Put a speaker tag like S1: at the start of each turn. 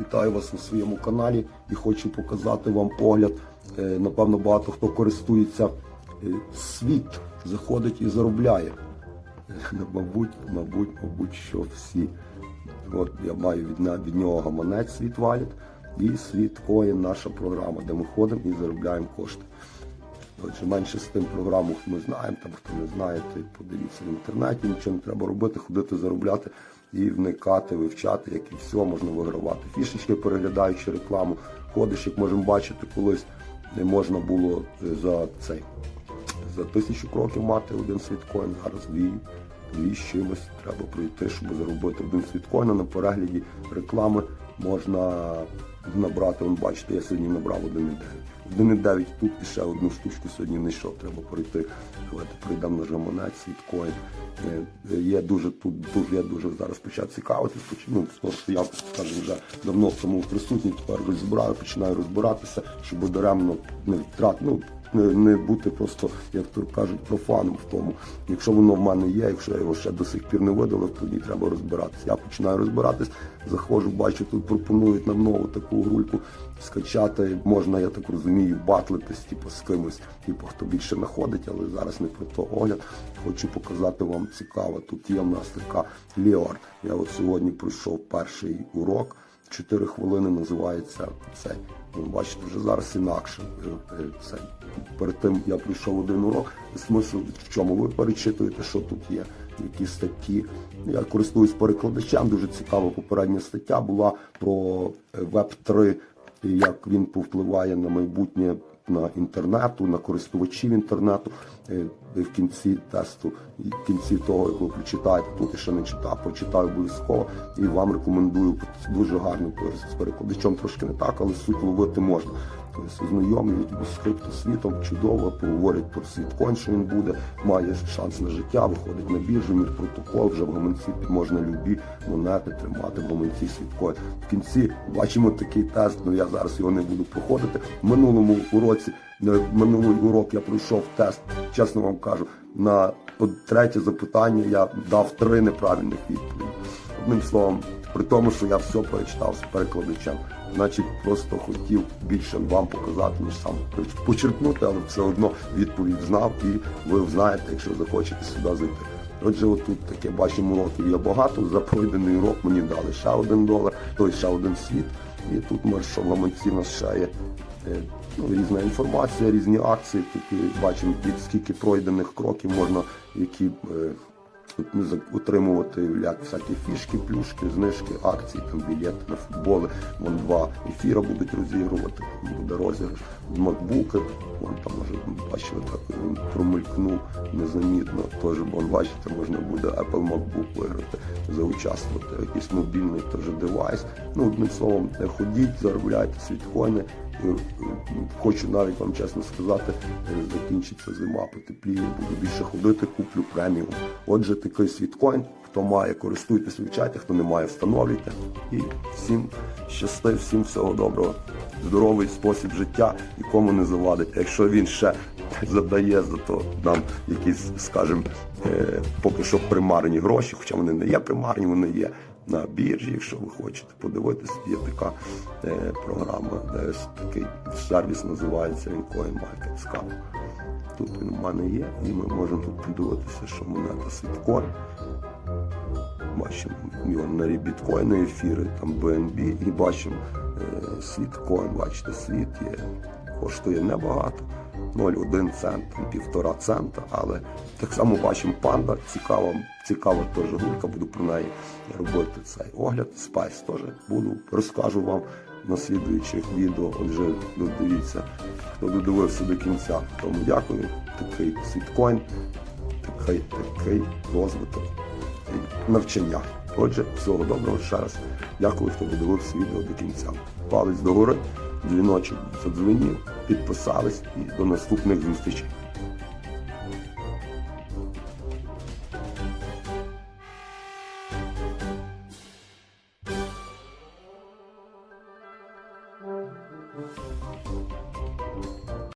S1: Вітаю вас у своєму каналі і хочу показати вам погляд. Е, Напевно, багато хто користується е, світ, заходить і заробляє. Е, Мабуть, мабуть, мабуть, що всі. От я маю від, від нього гаманець світ валіт і світ коїн наша програма, де ми ходимо і заробляємо кошти. Отже, менше з тим програму ми знаємо, там хто не знає, то подивіться в інтернеті, нічого не треба робити, ходити заробляти і вникати, вивчати, як і все можна вигравати. Фішечки, переглядаючи рекламу, ходиш, як можемо бачити, колись не можна було е, за цей за тисячу кроків мати один світкоін, зараз дві, дві чимось треба пройти, щоб заробити один світкоін. На перегляді реклами можна набрати. Вон бачите, я сьогодні набрав 1,9. 1,9 тут і ще одну штучку сьогодні не йшов, треба пройти. Давайте пройдемо на жаманець, світкоін. Е, Є дуже тут, дуже я дуже зараз почав цікавитись. Ну, я скажімо, вже давно в цьому присутній, тепер розбираю, починаю розбиратися, щоб даремно не втрат, ну, не, бути просто, як то кажуть, профаном в тому. Якщо воно в мене є, якщо я його ще до сих пір не видалив, тоді треба розбиратися. Я починаю розбиратись, заходжу, бачу, тут пропонують нам нову таку грульку скачати. Можна, я так розумію, батлитись, типу, з кимось, типу, хто більше знаходить, але зараз не про то огляд. Хочу показати вам цікаво. Тут є в нас така Леор. Я от сьогодні пройшов перший урок. 4 хвилини називається цей. Ви бачите, вже зараз інакше. Е, е, Це. Перед тим я прийшов один урок. Смисл в чому ви перечитуєте, що тут є, які статті. Я користуюсь перекладачем. Дуже цікава попередня стаття була про Web 3 як він повпливає на майбутнє на інтернету, на користувачів інтернету. Е, В кінці тесту, в кінці того, як ви прочитаєте, тут ще не читав, прочитаю обов'язково і вам рекомендую дуже гарно з перекладачом трошки не так, але суть ловити можна. Тобто ознайомлюють з криптосвітом, чудово, поговорять про світкоін, що він буде, має шанс на життя, виходить на біржу, мір протокол, вже в гаманці можна любі монети тримати в гаманці світкоін. В кінці бачимо такий тест, ну я зараз його не буду проходити. В минулому уроці, е, минулий урок я пройшов тест, чесно вам кажу, на третє запитання я дав три неправильних відповіді. Одним словом, при тому, що я все перечитав з перекладачем, значить просто хотів більше вам показати, ніж сам почерпнути, але все одно відповідь знав, і ви знаєте, якщо захочете сюди зайти. Отже, отут таке бачимо уроків є багато. За пройдений урок мені дали ще один долар, той ще один світ. І тут може, що нас ще є ну, різна інформація, різні акції. Тут бачимо, скільки пройдених кроків можна, які е, за- отримувати як всякі фішки, плюшки, знижки, акції, там білети на футболи. Вон два ефіра будуть розігрувати, буде розіграш. Макбуки, вон там може бачили, так він промелькнув незамітно. Теж вон бачите, можна буде Apple MacBook виграти, заучаствувати. Якийсь мобільний теж девайс. Ну, одним словом, ходіть, заробляйте світкоїни. Е, е, Хочу навіть вам чесно сказати, е, закінчиться зима, потепліє, буду більше ходити, куплю преміум. Отже, такий світкоін. Хто має, користуйтесь, вивчайте, хто не має, встановлюйте. І всім щасти, всім всього доброго. Здоровий спосіб життя нікому не завадить. Якщо він ще задає за то нам якісь, скажімо, поки що примарні гроші, хоча вони не є примарні, вони є на біржі, якщо ви хочете подивитися, є така е, програма, десь такий сервіс називається CoinMarketScap. Тут він у мене є, і ми можемо тут подивитися, що монета світкоін. Бачимо його на біткоїни ефіри, там BNB, і бачимо е, світкоін, бачите, світ є, коштує небагато. 0,1 цент, там, півтора цента, але так само бачимо панда, цікава, цікава теж гулька, буду про неї робити цей огляд. Спайс теж буду, розкажу вам на слідуючих відео. Отже, додивіться, хто додивився до кінця. Тому дякую. Такий світкоін, такий, такий розвиток навчання. Отже, всього доброго ще раз. Дякую, хто додивився відео до кінця. Палець догори, дзвіночок задзвенів, підписались і до наступних зустрічей.